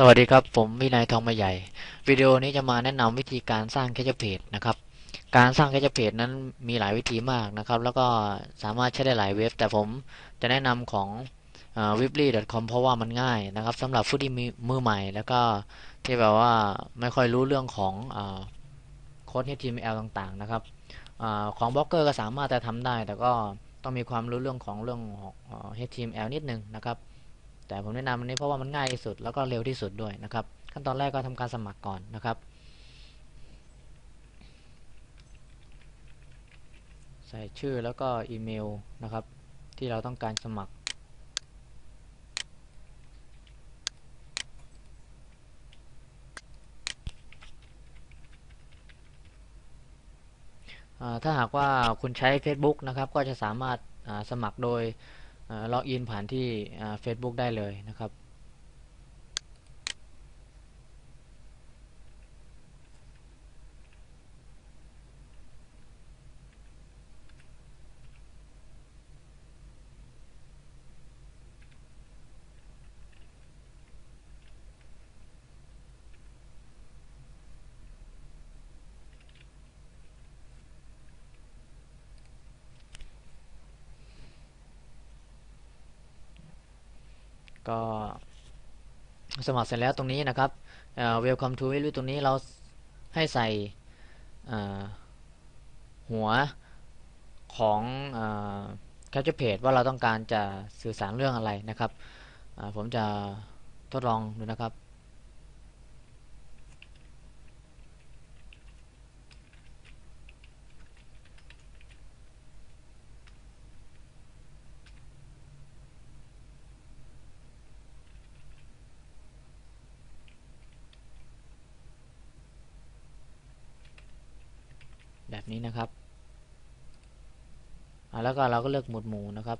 สวัสดีครับ ผมวินัยทองมาใหญ่ วิดีโอนี้จะมาแนะนำวิธีการสร้างแคชเพจนะครับ การสร้างแคชเพจนั้นมีหลายวิธีมากนะครับ แล้วก็สามารถใช้ได้หลายเว็บ แต่ผมจะแนะนำของ w i b l y c o m เพราะว่ามันง่ายนะครับสำหรับผู้ที่มีมือใหม่ แล้วก็ที่แบบว่าไม่ค่อยรู้เรื่องของโค้ด HTML ต่างๆนะครับอของบล็อกเกอร์ก็สามารถจะทำได้ แต่ก็ต้องมีความรู้เรื่องของเรื่อง HTML นิดนึงนะครับ แต่ผมแนะนำอันนี้เพราะว่ามันง่ายที่สุดแล้วก็เร็วที่สุดด้วยนะครับ ขั้นตอนแรกก็ทำการสมัครก่อนนะครับ ใส่ชื่อแล้วก็อีเมลนะครับ ที่เราต้องการสมัครถ้าหากว่าคุณใช้ Facebook นะครับ ก็จะสามารถสมัครโดย ล็อกอินผ่านที่ Facebook ได้เลยนะครับ ก็สมัครเสร็จแล้วตรงนี้นะครับ welcome to วิลตรงนี้เราให้ใส่หัวของแคปเจอร์เพจว่าเราต้องการจะสื่อสารเรื่องอะไรนะครับ ผมจะทดลองดูนะครับนี้นะครับ แล้วก็เราก็เลือกหมวดหมู่นะครับ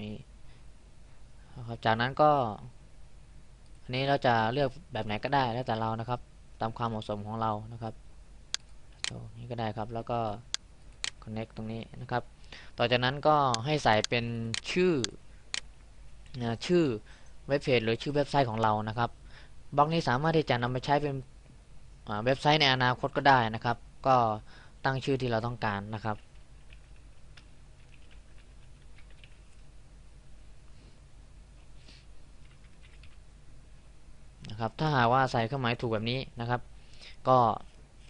นี่ครับจากนั้นก็ อันนี้เราจะเลือกแบบไหนก็ได้แล้วแต่เรานะครับ ตามความเหมาะสมของเรานะครับนี่ก็ได้ครับ แล้วก็ connect ตรงนี้นะครับ ต่อจากนั้นก็ให้ใส่เป็นชื่อนะชื่อเว็บเพจหรือชื่อเว็บไซต์ของเรานะครับบล็อกนี้สามารถที่จะนำไปใช้เป็นเว็บไซต์ในอนาคตก็ได้นะครับ ก็ตั้งชื่อที่เราต้องการนะครับ นะครับ ถ้าหากว่าใส่เครื่องหมายถูกแบบนี้นะครับ ก็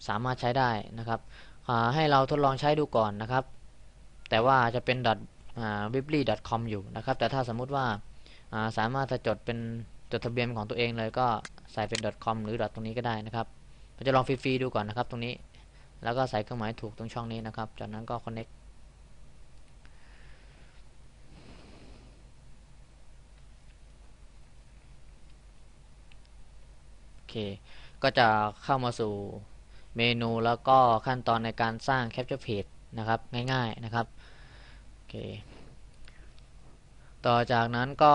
สามารถใช้ได้นะครับให้เราทดลองใช้ดูก่อนนะครับ แต่ว่าจะเป็น w i b l y c o m อยู่นะครับ แต่ถ้าสมมุติว่าสามารถจะจดเป็นจดทะเบียนของตัวเองเลยก็ใส่เป็น .com หรือ ตรงนี้ก็ได้นะครับเราจะลองฟรีๆดูก่อนนะครับตรงนี้ แล้วก็ใส่เครื่องหมายถูกตรงช่องนี้นะครับ จากนั้นก็ connect เคก็จะเข้ามาสู่เมนูแล้วก็ขั้นตอนในการสร้าง Capture Page นะครับง่ายๆนะครับโอเคต่อจากนั้นก็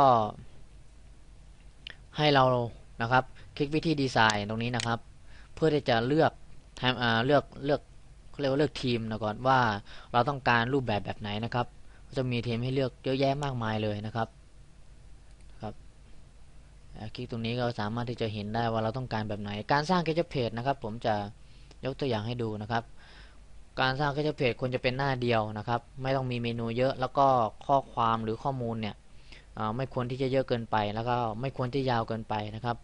ให้เรานะครับ คลิกวิธีดีไซน์ตรงนี้นะครับ เพื่อที่จะเลือกทำเลือกเลือกเรียกว่าเลือกทีมนะก่อนว่าเราต้องการรูปแบบแบบไหนนะครับจะมีทีมให้เลือกเยอะแยะมากมายเลยนะครับ คลิกตรงนี้ก็สามารถที่จะเห็นได้ว่าเราต้องการแบบไหน การสร้างแคชเพจนะครับ ผมจะยกตัวอย่างให้ดูนะครับ การสร้างแคชเพจควรจะเป็นหน้าเดียวนะครับ ไม่ต้องมีเมนูเยอะ แล้วก็ข้อความหรือข้อมูลเนี่ยไม่ควรที่จะเยอะเกินไป แล้วก็ไม่ควรที่ยาวเกินไปนะครับ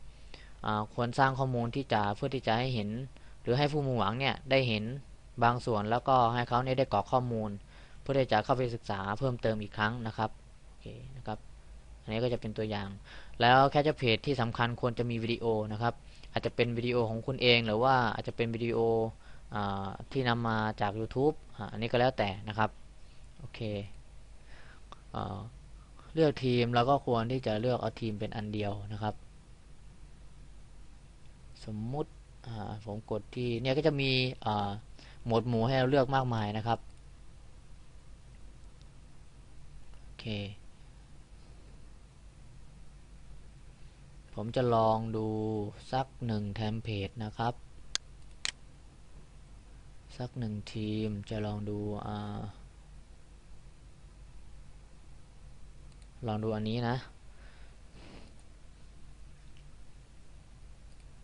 ควรสร้างข้อมูลที่จะเพื่อที่จะให้เห็น หรือให้ผู้มุ่งหวังเนี่ยได้เห็นบางส่วนแล้วก็ให้เขาเนี่ยได้กรอกข้อมูล เพื่อที่จะเข้าไปศึกษาเพิ่มเติมอีกครั้งนะครับโอเคนะครับอันนี้ก็จะเป็นตัวอย่าง แล้วแค่เพจที่สำคัญควรจะมีวิดีโอนะครับ อาจจะเป็นวิดีโอของคุณเอง หรือว่าอาจจะเป็นวิดีโอที่นำมาจาก YouTube อันนี้ก็แล้วแต่นะครับ โอเคเลือกทีมเราก็ควรที่จะเลือกเอาทีมเป็นอันเดียวนะครับ สมมุติผมกดที่เนี่ยก็จะมีหมวดหมู่ให้เราเลือกมากมายนะครับ โอเค ผมจะลองดูสักหนึ่งเทมเพลตนะครับ สักหนึ่งทีมจะลองดูอลองดูอันนี้นะ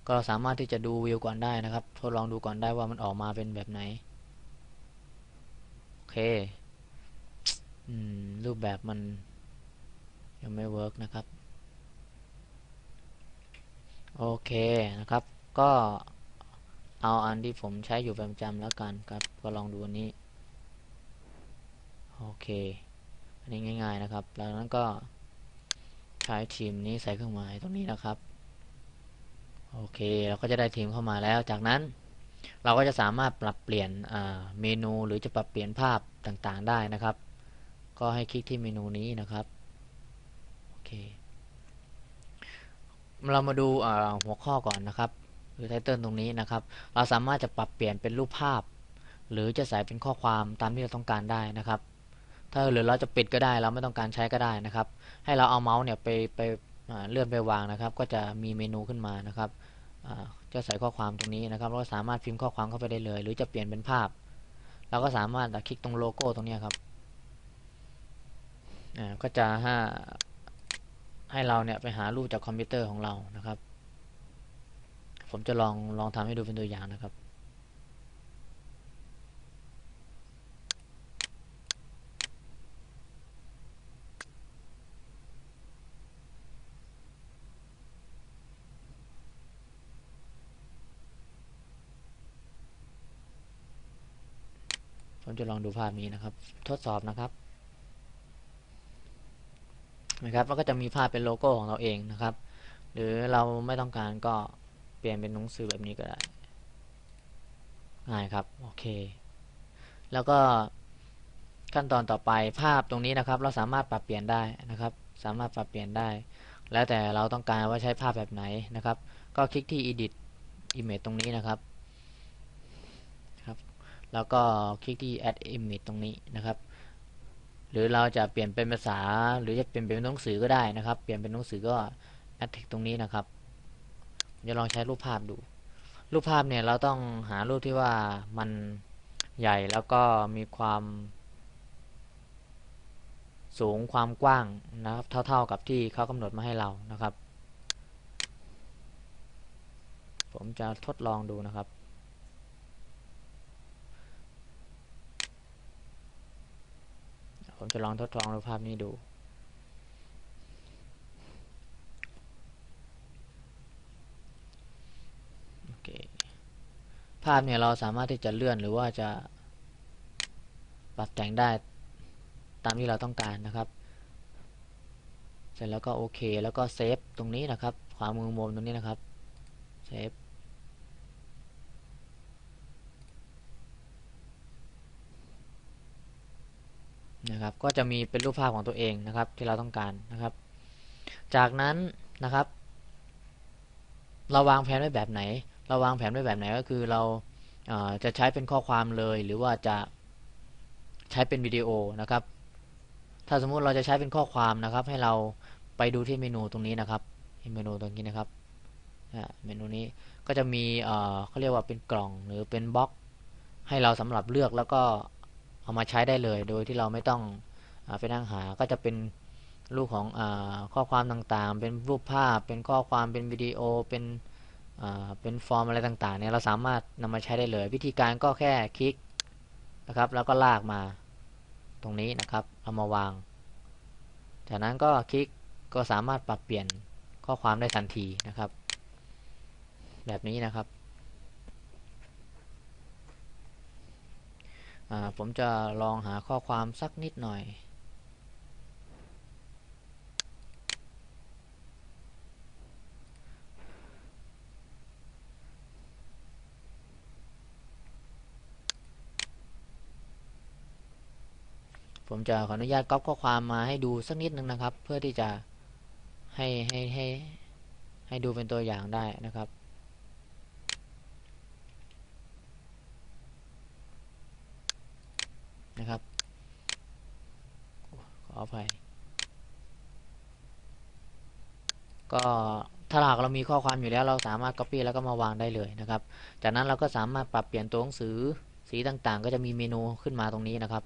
ก็สามารถที่จะดูวิวก่อนได้นะครับ ทดลองดูก่อนได้ว่ามันออกมาเป็นแบบไหน โอเครูปแบบมันยังไม่เวิร์กนะครับ โอเคนะครับ ก็เอาอันที่ผมใช้อยู่ประจำแล้วกันครับ ก็ลองดูอันนี้ โอเค อันนี้ง่าย ๆนะครับ แล้วนั้นก็ใช้ทีมนี้ใส่เครื่องหมายตรงนี้นะครับ โอเค เราก็จะได้ทีมเข้ามาแล้ว จากนั้นเราก็จะสามารถปรับเปลี่ยนเมนูหรือจะปรับเปลี่ยนภาพต่างๆได้นะครับ ก็ให้คลิกที่เมนูนี้นะครับ โอเค เรามาดูหัวข้อก่อนนะครับหรือไทเติลตรงนี้นะครับ เราสามารถจะปรับเปลี่ยนเป็นรูปภาพ หรือจะใส่เป็นข้อความตามที่เราต้องการได้นะครับ ถ้าหรือเราจะปิดก็ได้เราไม่ต้องการใช้ก็ได้นะครับ ให้เราเอาเมาส์เนี่ยไปไปเลื่อนไปวางนะครับ ก็จะมีเมนูขึ้นมานะครับจะใส่ข้อความตรงนี้นะครับเราสามารถพิมพ์ข้อความเข้าไปได้เลย หรือจะเปลี่ยนเป็นภาพเราก็สามารถคลิกตรงโลโก้ตรงนี้ครับก็จะห้ ให้เราเนี่ยไปหารูปจากคอมพิวเตอร์ของเรานะครับ ผมจะลองลองทำให้ดูเป็นตัวอย่างนะครับผมจะลองดูภาพนี้นะครับ ทดสอบนะครับ นะครับมันก็จะมีภาพเป็นโลโก้ของเราเองนะครับ หรือเราไม่ต้องการก็เปลี่ยนเป็นหนังสือแบบนี้ก็ได้ง่ายครับโอเค แล้วก็ขั้นตอนต่อไปภาพตรงนี้นะครับ เราสามารถปรับเปลี่ยนได้นะครับ สามารถปรับเปลี่ยนได้ แล้วแต่เราต้องการว่าใช้ภาพแบบไหนนะครับ ก็คลิกที่ edit image ตรงนี้นะครับแล้วก็คลิกที่ add image ตรงนี้นะครับ หรือเราจะเปลี่ยนเป็นภาษา หรือจะเปลี่ยนเป็นหนังสือก็ได้นะครับ เปลี่ยนเป็นหนังสือก็ add text ตรงนี้นะครับจะลองใช้รูปภาพดู รูปภาพเนี่ยเราต้องหารูปที่ว่ามันใหญ่แล้วก็มีความสูงความกว้างนะครับ เท่า ๆกับที่เขากำหนดมาให้เรานะครับ ผมจะทดลองดูนะครับ ผมจะลองทดลองรูปภาพนี้ดู โอเค ภาพเนี่ยเราสามารถที่จะเลื่อนหรือว่าจะปรับแต่งได้ตามที่เราต้องการนะครับ เสร็จแล้วก็โอเค แล้วก็เซฟตรงนี้นะครับ ขวามือมุมตรงนี้นะครับ เซฟ นะครับ ก็จะมีเป็นรูปภาพของตัวเองนะครับ ที่เราต้องการนะครับ จากนั้นนะครับ เราวางแผนไว้แบบไหน เราวางแผนไว้แบบไหนก็คือเราจะใช้เป็นข้อความเลยหรือว่าจะใช้เป็นวิดีโอนะครับ ถ้าสมมุติเราจะใช้เป็นข้อความนะครับ ให้เราไปดูที่เมนูตรงนี้นะครับเมนูตรงนี้นะครับเมนูนี้ก็จะมีเขาเรียกว่าเป็นกล่องหรือเป็นบล็อก ให้เราสำหรับเลือกแล้วก็ เอามาใช้ได้เลย โดยที่เราไม่ต้องอไปนั่งหาก็จะเป็นรูปของอข้อความต่างๆ เป็นรูปภาพ เป็นข้อความเป็นวิดีโอเป็นเป็นฟอร์มอะไรต่างๆเนี่ยเราสามารถนำมาใช้ได้เลย วิธีการก็แค่คลิกนะครับ แล้วก็ลากมาตรงนี้นะครับเอามาวาง จากนั้นก็คลิกก็สามารถปรับเปลี่ยนข้อความได้ทันทีนะครับ แบบนี้นะครับ ผมจะลองหาข้อความสักนิดหน่อย ผมจะขออนุญาตก๊อปข้อความมาให้ดูสักนิดนึงนะครับ เพื่อที่จะให้ให้ให้ให้ดูเป็นตัวอย่างได้นะครับนะครับ ขออภัย ก็ถ้าหากเรามีข้อความอยู่แล้วเราสามารถ Copy แล้วก็มาวางได้เลยนะครับ จากนั้นเราก็สามารถปรับเปลี่ยนตัวหนังสือสีต่างๆ ก็จะมีเมนูขึ้นมาตรงนี้นะครับ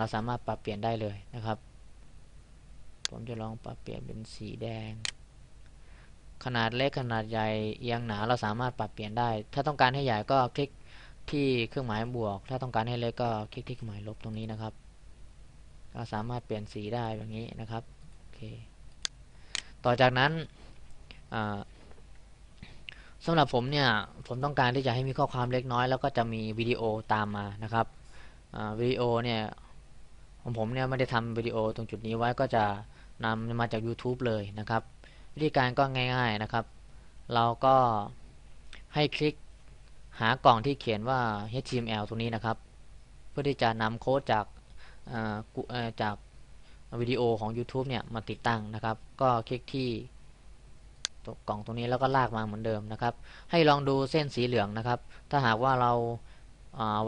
เราสามารถปรับเปลี่ยนได้เลยนะครับ ผมจะลองปรับเปลี่ยนเป็นสีแดง ขนาดเล็กขนาดใหญ่เอียงหนาเราสามารถปรับเปลี่ยนได้ ถ้าต้องการให้ใหญ่ก็คลิกที่เครื่องหมายบวก ถ้าต้องการให้เล็กก็คลิกที่เครื่องหมายลบตรงนี้นะครับ ก็สามารถเปลี่ยนสีได้แบบนี้นะครับโอเค ต่อจากนั้นสำหรับผมเนี่ยผมต้องการที่จะให้มีข้อความเล็กน้อย แล้วก็จะมีวิดีโอตามมานะครับวิดีโอเนี่ยของผมเนี่ยไม่ได้ทำวิดีโอตรงจุดนี้ไว้ก็จะนำมาจาก YouTube เลยนะครับ วิธีการก็ง่ายๆนะครับ เราก็ให้คลิกหากล่องที่เขียนว่า HTML ตรงนี้นะครับ เพื่อที่จะนำโค้ดจากจาก วิดีโอของ YouTube เนี่ยมาติดตั้งนะครับ ก็คลิกที่กล่องตรงนี้แล้วก็ลากมาเหมือนเดิมนะครับ ให้ลองดูเส้นสีเหลืองนะครับ ถ้าหากว่าเรา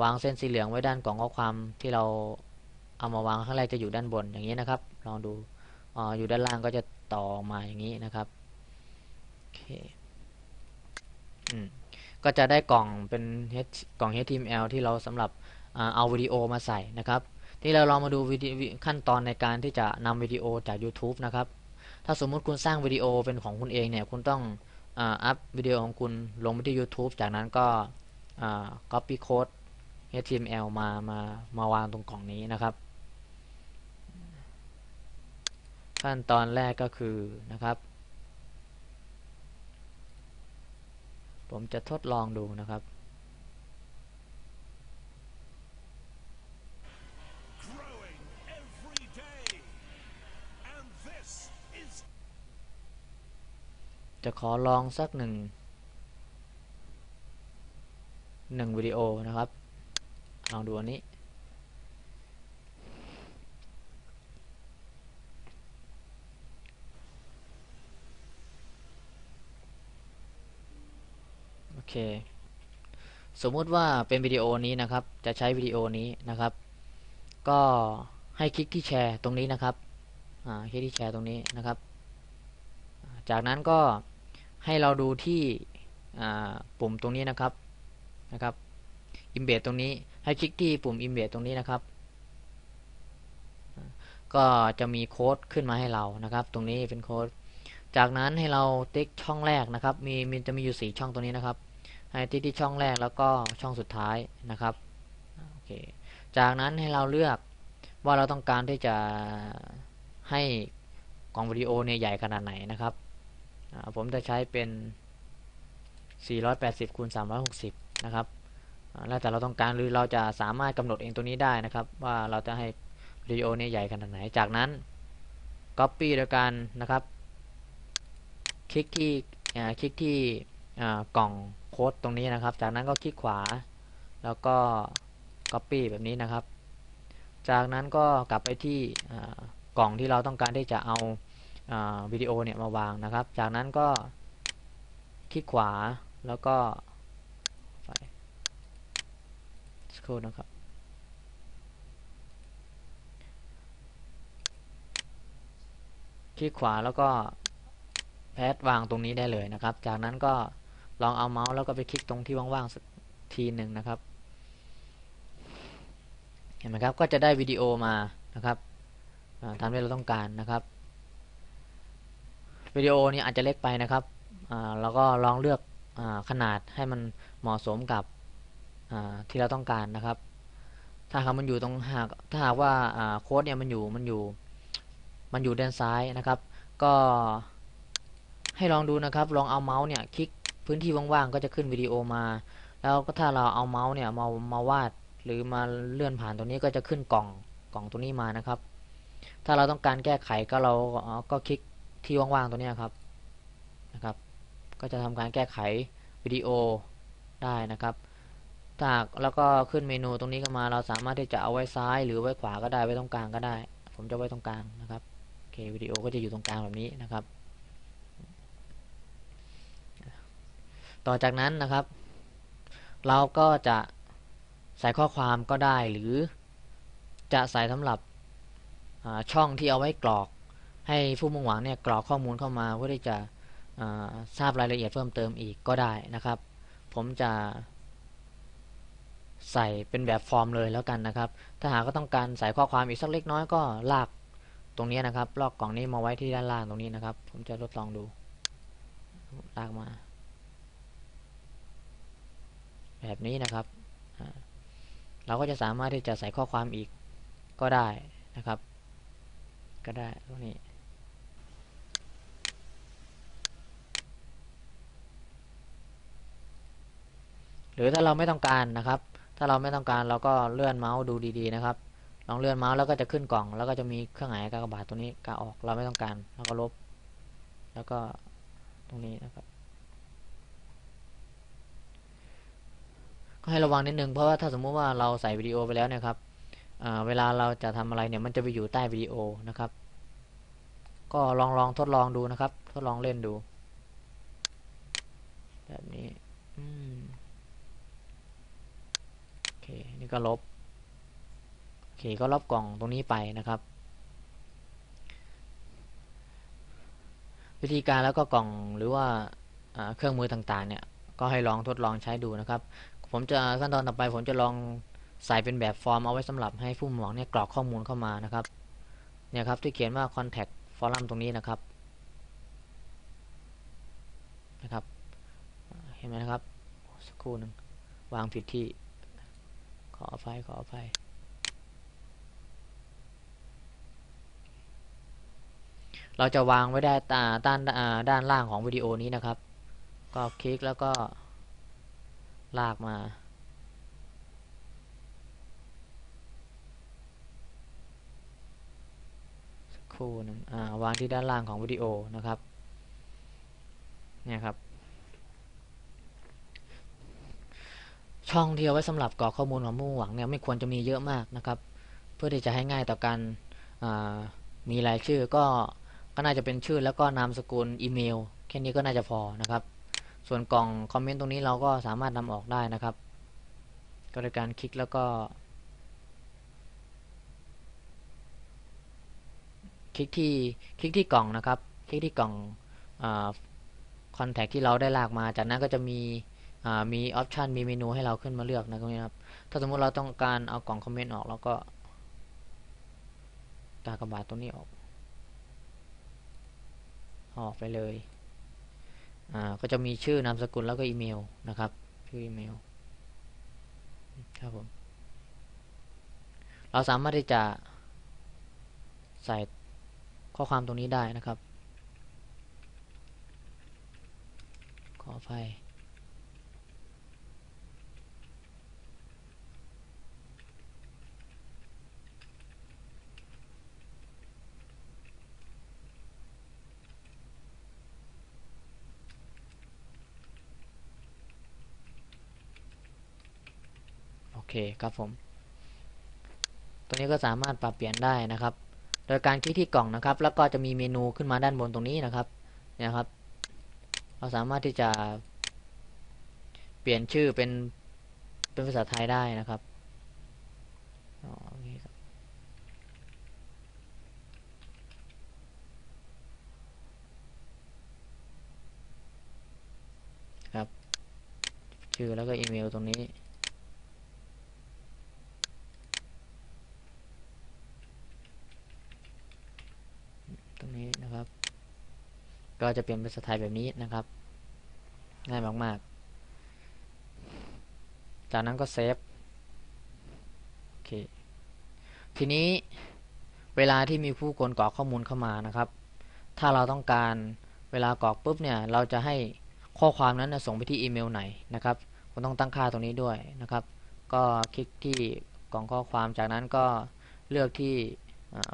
วางเส้นสีเหลืองไว้ด้านกล่องข้อความที่เราเอามาวางข้างแรกจะอยู่ด้านบนอย่างนี้นะครับ ลองดูออยู่ด้านล่างก็จะต่อมาอย่างนี้นะครับโอเคก็จะได้กล่องเป็น H กล่อง HTML ที่เราสำหรับเอาวิดีโอมาใส่นะครับ ที่เราลองมาดูวิดีขั้นตอนในการที่จะนำวิดีโอจาก YouTube นะครับ ถ้าสมมุติคุณสร้างวิดีโอเป็นของคุณเองเนี่ย คุณต้องอัพวิดีโอของคุณลงไปที่ YouTube จากนั้นก็ copy code HTML มามามาวางตรงกล่องนี้นะครับ ขั้นตอนแรกก็คือนะครับ ผมจะทดลองดูนะครับ จะขอลองสักหนึ่งหนึ่งวิดีโอนะครับลองดูอันนี้ โอเค สมมุติว่าเป็นวิดีโอนี้นะครับ จะใช้วิดีโอนี้นะครับ ก็ให้คลิกที่แชร์ตรงนี้นะครับคลิกที่แชร์ตรงนี้นะครับ จากนั้นก็ ให้เราดูที่ปุ่มตรงนี้นะครับนะครับอิมเบตตรงนี้ให้คลิกที่ปุ่มอิมเบตตรงนี้นะครับ ก็จะมีโค้ดขึ้นมาให้เรานะครับ ตรงนี้เป็นโค้ดจากนั้นให้เราติ๊กช่องแรกนะครับ มีมันจะมีอยู่ 4 ช่องตรงนี้นะครับ ให้ที่ที่ช่องแรกแล้วก็ช่องสุดท้ายนะครับโอเคจากนั้นให้เราเลือกว่าเราต้องการที่จะให้กล่องวิดีโอเนี่ยใหญ่ขนาดไหนนะครับ ผมจะใช้เป็น 480คูณ360 นะครับแล้วแต่เราต้องการหรือเราจะสามารถกำหนดเองตัวนี้ได้นะครับ ว่าเราจะให้วิดีโอนี่ยใหญ่ขนาดไหน จากนั้น Copy โดยการนะครับ คลิกที่คลิกที่กล่องโค้ดตรงนี้นะครับ จากนั้นก็คลิกขวา แล้วก็ Copy แบบนี้นะครับ จากนั้นก็กลับไปที่กล่องที่เราต้องการที่จะเอา วิดีโอเนี่ยมาวางนะครับ จากนั้นก็คลิกขวาแล้วก็สครนะครับ คลิกขวาแล้วก็แพทวางตรงนี้ได้เลยนะครับ จากนั้นก็ลองเอาเมาส์แล้วก็ไปคลิกตรงที่ว่างๆสักทีหนึ่งนะครับ เห็นไหมครับ ก็จะได้วิดีโอมานะครับตามที่เราต้องการนะครับ วิดีโอนี้อาจจะเล็กไปนะครับเราก็ลองเลือกอขนาดให้มันเหมาะสมกับที่เราต้องการนะครับ ถ้าหากมันอยู่ตรงหากถ้าหากว่าโค้ดเนี่ยมันอยู่มันอยู่มันอยู่ด้านซ้ายนะครับ ก็ให้ลองดูนะครับ ลองเอาเมาส์เนี่ยคลิกพื้นที่ว่างๆก็จะขึ้นวิดีโอมา แล้วก็ถ้าเราเอาเมาส์เนี่ยมามาวาดหรือมาเลื่อนผ่านตรงนี้ก็จะขึ้นกล่องกล่องตัวนี้มานะครับ ถ้าเราต้องการแก้ไขก็เราก็คลิก ที่ว่างๆตัวนี้ครับนะครับ ก็จะทำการแก้ไขวิดีโอได้นะครับถ้าแล้วก็ขึ้นเมนูตรงนี้ก็มาเราสามารถที่จะเอาไว้ซ้าย หรือไว้ขวาก็ได้ไว้ตรงกลางก็ได้ ผมจะไว้ตรงกลางนะครับโอเควิดีโอก็จะอยู่ตรงกลางแบบนี้นะครับ ต่อจากนั้นนะครับ เราก็จะใส่ข้อความก็ได้หรือจะใส่สำหรับช่องที่เอาไว้กรอก ให้ผู้มุ่งหวังเนี่ยกรอกข้อมูลเข้ามาเพื่อที่จะทราบรายละเอียดเพิ่มเติมอีกก็ได้นะครับ ผมจะใส่เป็นแบบฟอร์มเลยแล้วกันนะครับ ถ้าหากก็ต้องการใส่ข้อความอีกสักเล็กน้อยก็ลากตรงนี้นะครับ ลอกกล่องนี้มาไว้ที่ด้านล่างตรงนี้นะครับ ผมจะทดลองดู ลากมา แบบนี้นะครับ เราก็จะสามารถที่จะใส่ข้อความอีกก็ได้นะครับ ก็ได้ตรงนี้ รือถ้าเราไม่ต้องการนะครับ ถ้าเราไม่ต้องการเราก็เลื่อนเมาส์ดูดีๆนะครับ ลองเลื่อนเมาส์แล้วก็จะขึ้นกล่อง แล้วก็จะมีเครื่องหมายกากบาทตัวนี้กาออกเราไม่ต้องการเราก็ลบ แล้วก็ตรงนี้นะครับ ก็ให้ระวังนิดนึงเพราะว่าถ้าสมมุติว่าเราใส่วิดีโอไปแล้วเนะครับเวลาเราจะทำอะไรเนี่ยมันจะไปอยู่ใต้วิดีโอนะครับ ก็ลองลองทดลองดูนะครับ ทดลองเล่นดู แบบนี้ อืม นี่ก็ลบ โอเค ก็ลบกล่องตรงนี้ไปนะครับ วิธีการแล้วก็กล่องหรือว่าเครื่องมือต่างๆ เนี่ย ก็ให้ลองทดลองใช้ดูนะครับ ผมจะขั้นตอนต่อไป ผมจะลองใส่เป็นแบบฟอร์มเอาไว้สำหรับให้ผู้หมวกเนี่ยกรอกข้อมูลเข้ามานะครับ เนี่ยครับที่เขียนว่า contact forum ตรงนี้นะครับ นะครับ เห็นไหมนะครับ สักครู่หนึ่งวางผิดที่ ออภัยขออภัยเราจะวางไว้ได้ตาด้านด้านล่างของวิดีโอนี้นะครับ ก็คลิกแล้วก็ลากมา สักครู่นึงวางที่ด้านล่างของวิดีโอนะครับ เนี่ยครับ ช่องที่เอาไว้สำหรับกรอกข้อมูลของผู้หวังเนี่ยไม่ควรจะมีเยอะมากนะครับ เพื่อที่จะให้ง่ายต่อการมีรายชื่อก็ก็น่าจะเป็นชื่อแล้วก็นามสกุลอีเมลแค่นี้ก็น่าจะพอนะครับ ส่วนกล่องคอมเมนต์ตรงนี้เราก็สามารถนำออกได้นะครับ ก็โดยการคลิกแล้วก็คลิกที่คลิกที่กล่องนะครับ คลิกที่กล่องคอนแทคที่เราได้ลากมา จากนั้นก็จะมี มีออปชันมีเมนูให้เราขึ้นมาเลือกนะตรงนี้ครับ ถ้าสมมุติเราต้องการเอากล่องคอมเมนต์ออกเราก็กากบาทตรงนี้ออก ออกไปเลย อ่า ก็จะมีชื่อนามสกุลแล้วก็อีเมลนะครับ ชื่ออีเมล ครับผม เราสามารถที่จะใส่ข้อความตรงนี้ได้นะครับ ขออภัย เคครับผม ตัวนี้ก็สามารถปรับเปลี่ยนได้นะครับ โดยการคลิกที่กล่องนะครับ แล้วก็จะมีเมนูขึ้นมาด้านบนตรงนี้นะครับเนี่ยครับ เราสามารถที่จะ เปลี่ยนชื่อเป็นเป็นภาษาไทยได้นะครับโอเคครับครับ ชื่อแล้วก็อีเมลตรงนี้ ตรงนี้นะครับ ก็จะเป็นภาษาไทยแบบนี้นะครับ ง่ายมากๆ จากนั้นก็เซฟโอเคทีนี้เวลาที่มีผู้คนกรอกข้อมูลเข้ามานะครับ ถ้าเราต้องการเวลากรอกปุ๊บเนี่ย เราจะให้ข้อความนั้นส่งไปที่อีเมลไหนนะครับผมต้องตั้งค่าตรงนี้ด้วยนะครับ ก็คลิกที่กล่องข้อความจากนั้นก็เลือกที่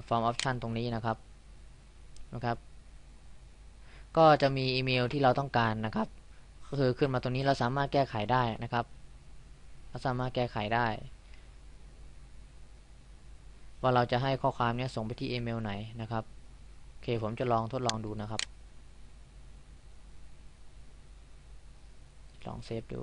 form option ตรงนี้นะครับนะครับ ก็จะมีอีเมลที่เราต้องการนะครับก็คือขึ้นมาตรงนี้เราสามารถแก้ไขได้นะครับ เราสามารถแก้ไขได้ ว่าเราจะให้ข้อความนี้ส่งไปที่อีเมลไหนนะครับโอเคผมจะลองทดลองดูนะครับ ลองเซฟดู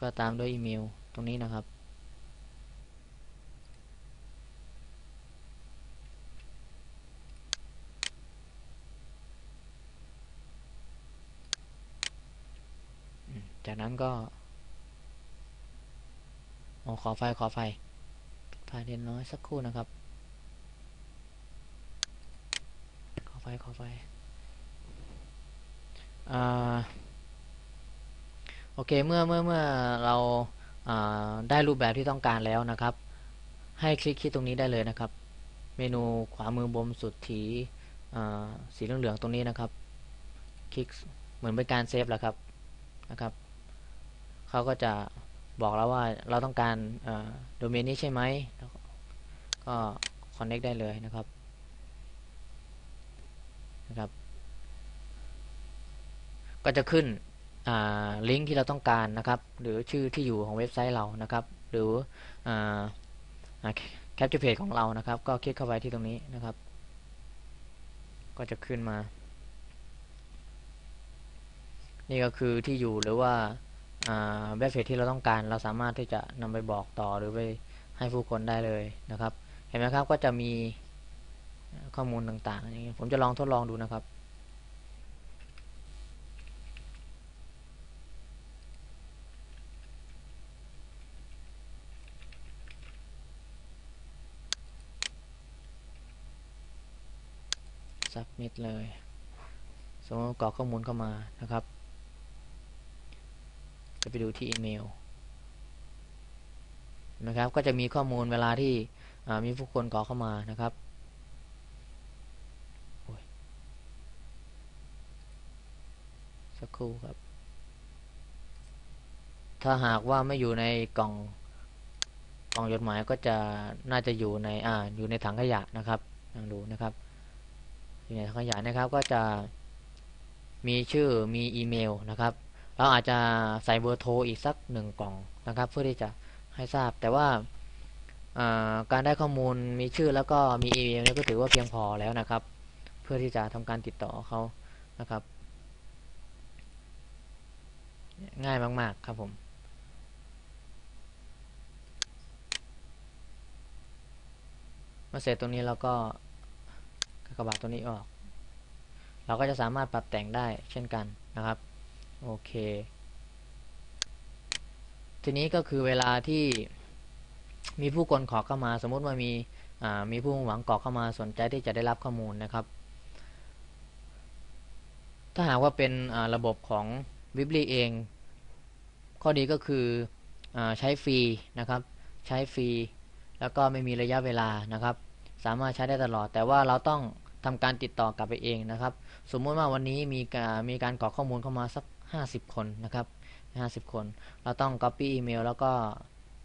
ก็ตามด้วยอีเมลตรงนี้นะครับ จากนั้นก็อขอไฟขอไฟพาเดนน้อยสักครู่นะครับ ขอไฟขอไฟอ่า โอเคเมื่อเมื่อเมื่อเราได้รูปแบบที่ต้องการแล้วนะครับ ให้คลิกที่ตรงนี้ได้เลยนะครับ เมนูขวามือบนสุดถีสีเหลืองๆตรงนี้นะครับ คลิกเหมือนเป็นการเซฟแล้วครับนะครับเขาก็จะบอกแล้วว่าเราต้องการโดเมนนี้ใช่ไหมก็ connect ได้เลยนะครับนะครับ ก็จะขึ้น ลิงก์ที่เราต้องการนะครับ หรือชื่อที่อยู่ของเว็บไซต์เรานะครับ หรือแคปเจอร์เพจของเรานะครับ ก็คลิกเข้าไปที่ตรงนี้นะครับ ก็จะขึ้นมา นี่ก็คือที่อยู่หรือว่าเว็บเพจที่เราต้องการ เราสามารถที่จะนำไปบอกต่อหรือไปให้ผู้คนได้เลยนะครับ เห็นไหมครับก็จะมีข้อมูลต่างๆอย่างนี้ผมจะลองทดลองดูนะครับ สับมิดเลย สมมติกรอกข้อมูลเข้ามานะครับ จะไปดูที่อีเมลนะครับ ก็จะมีข้อมูลเวลาที่มีผู้คนกรอกเข้ามานะครับสักครู่ครับ ถ้าหากว่าไม่อยู่ในกล่องกล่องจดหมายก็จะน่าจะอยู่ในอ่าอยู่ในถังขยะนะครับลองดูนะครับ อยู่ในถังขยนะครับก็จะมีชื่อมีอีเมลนะครับ เราอาจจะใส่เบอร์โทรอีกสักหนึ่งกล่องนะครับ เพื่อที่จะให้ทราบแต่ว่าการได้ข้อมูลมีชื่อแล้วก็มีอีเมลนี่ก็ถือว่าเพียงพอแล้วนะครับ เพื่อที่จะทำการติดต่อเขานะครับ ง่ายมากๆครับผมเมื่อเสร็จตรงนี้เราก็ กระบาดตัวนี้ออก เราก็จะสามารถปรับแต่งได้เช่นกันนะครับ โอเค ทีนี้ก็คือเวลาที่มีผู้คนขอเข้ามา สมมติว่ามีมีผู้หวังกรอกเข้ามาสนใจที่จะได้รับข้อมูลนะครับ ถ้าหากว่าเป็นระบบของวิบลีเอง ข้อดีก็คืออใช้ฟรีนะครับ ใช้ฟรี แล้วก็ไม่มีระยะเวลานะครับ สามารถใช้ได้ตลอด แต่ว่าเราต้องทำการติดต่อกลับไปเองนะครับ สมมติว่าวันนี้มีการมีการกรอกข้อมูลเข้ามาสัก 50 คนนะครับ 50 คน เราต้อง copy อีเมลแล้วก็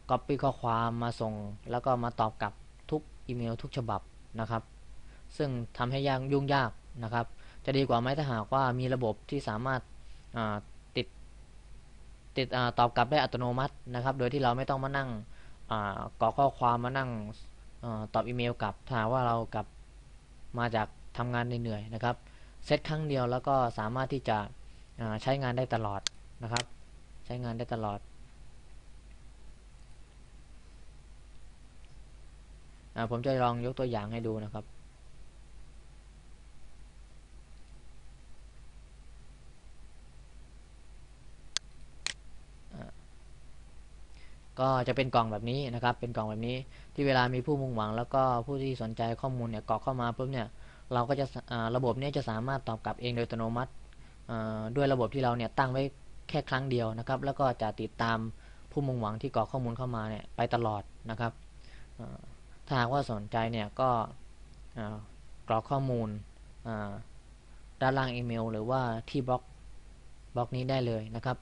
copy ข้อความมาส่ง แล้วก็มาตอบกลับทุกอีเมลทุกฉบับนะครับ ซึ่งทำให้ยากยุ่งยากนะครับ จะดีกว่าไหมถ้าหากว่ามีระบบที่สามารถติดติดอตอบกลับได้อัตโนมัตินะครับ โดยที่เราไม่ต้องมานั่งกรอกข้อความมานั่ง ตอบอีเมลกลับถ้าว่าเรากลับมาจากทำงานเหนื่อยๆนะครับเซตครั้งเดียวแล้วก็สามารถที่จะใช้งานได้ตลอดนะครับ ใช้งานได้ตลอดอผมจะลองยกตัวอย่างให้ดูนะครับ ก็จะเป็นกล่องแบบนี้นะครับ เป็นกล่องแบบนี้ที่เวลามีผู้มุ่งหวัง แล้วก็ผู้ที่สนใจข้อมูลเนี่ยกรอกเข้ามาปุ๊บเนี่ยเราก็จะระบบนี้จะสามารถตอบกลับเองโดยอัตโนมัติด้วยระบบที่เราเนี่ยตั้งไว้แค่ครั้งเดียวนะครับ แล้วก็จะติดตามผู้มุ่งหวังที่กรอกข้อมูลเข้ามาเนี่ยไปตลอดนะครับถ้าหากว่าสนใจเนี่ยก็กรอกข้อมูลด้านล่างอีเมล หรือว่าที่บล็อกบล็อกนี้ได้เลยนะครับ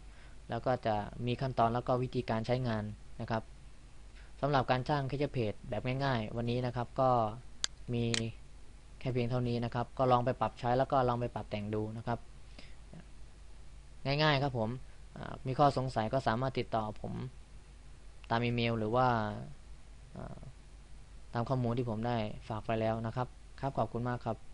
แล้วก็จะมีขั้นตอนแล้วก็วิธีการใช้งาน นะครับสำหรับการจ้างแคชเพจแบบง่าย ๆ วันนี้นะครับก็มีแค่เพียงเท่านี้นะครับ ก็ลองไปปรับใช้แล้วก็ลองไปปรับแต่งดูนะครับ ง่ายๆครับผมมีข้อสงสัยก็สามารถติดต่อผมตามอีเมลหรือว่าตามข้อมูลที่ผมได้ฝากไปแล้วนะครับ ครับขอบคุณมากครับ